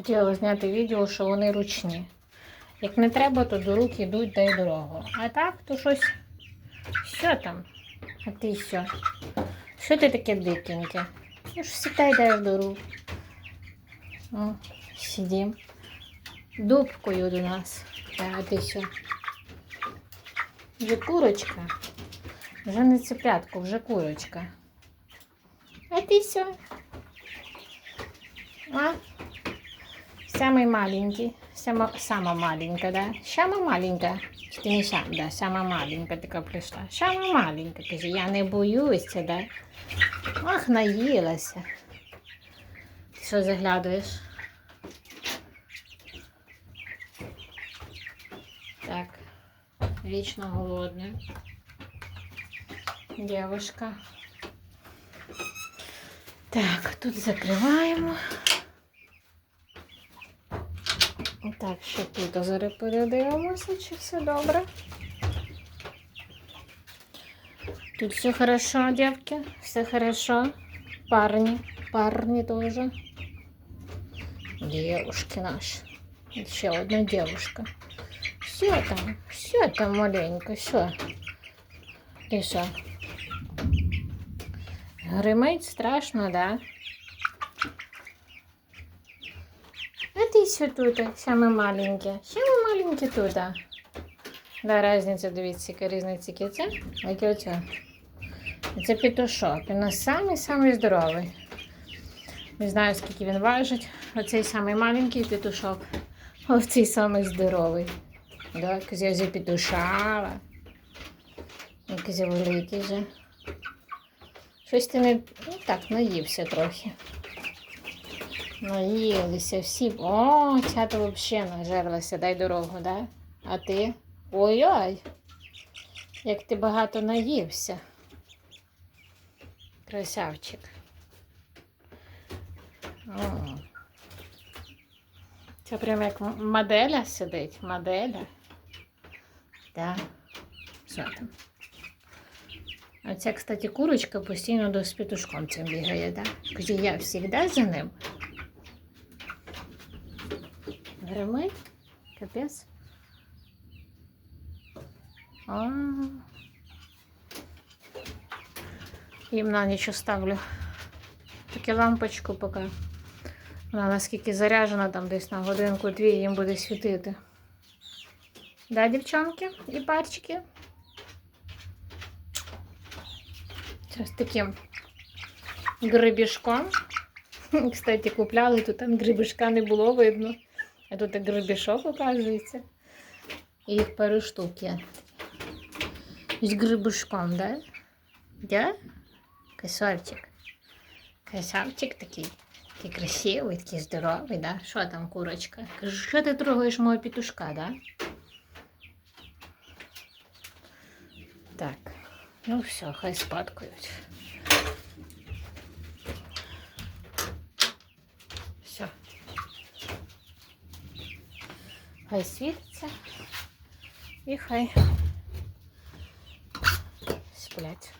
хотіла зняти відео, що вони ручні. Як не треба, то до рук йдуть дай дорогу. А так, то щось. Що там? А ти що? Що ти таке дикеньке? Ну ж всегда йдеш до рук. О, сидім. Дубкою до нас. А ти що? Вже курочка. Вже не цыплятко, вже курочка. А ти що? А? Самый маленький. Сама, сама маленькая, да? Сама маленькая. Чи не сам, да? Сама маленька така прийшла. Сама маленька. Каже, я не боюся, да? Ах, наїлася. Ти що заглядуєш? Так. Вічно голодна. Девушка. Так, тут закриваємо. Так, що тут зараз передивимося, чи все добре. Тут все хорошо, девки, все хорошо. Парни, парни тоже. Девушки наши. Еще одна девушка. Все там, все там маленько, все. Ти що? Гримить страшно, да? Що тут? Саме маленьке. Саме маленьке тут. Да, різниця, дивіться, яка різниця це, а яке оце. Це петушок. Він нас самий-самий здоровий. Не знаю, скільки він важить. Оцей самий маленький петушок. Оцей самий здоровий. Да, я вже петушала. Якийсь великий же. Щось ти не ну, так наївся трохи. Наїлися всі. О, ця то взагалі нажерлася, дай дорогу, да? А ти? Ой-ой, як ти багато наївся. Красавчик. О. Це прямо як моделя сидить. Моделя. Так. Що там? А ця, кстати, курочка постійно до з петушком цим бігає, да? Каже, я завжди за ним. Гримить? Капець. А. Їм на ніч ставлю. Таку лампочку поки. Вона наскільки заряджена, там десь на годинку-дві їм буде світити. Да, дівчонки і парчики? Зараз таким грибішком. Кстати, купляли, тут там грибішка не було видно. А тут і грибішок, оказується. І їх пару штук є. З грибушком, да? Да? Косольчик. Красавчик такий. Такий красивий, такий здоровий, да? Що там, курочка? Кажу, що ти трогаєш мого петушка, да? Так. Ну все, хай спадкують. Все. Хай світиться. І хай сплять.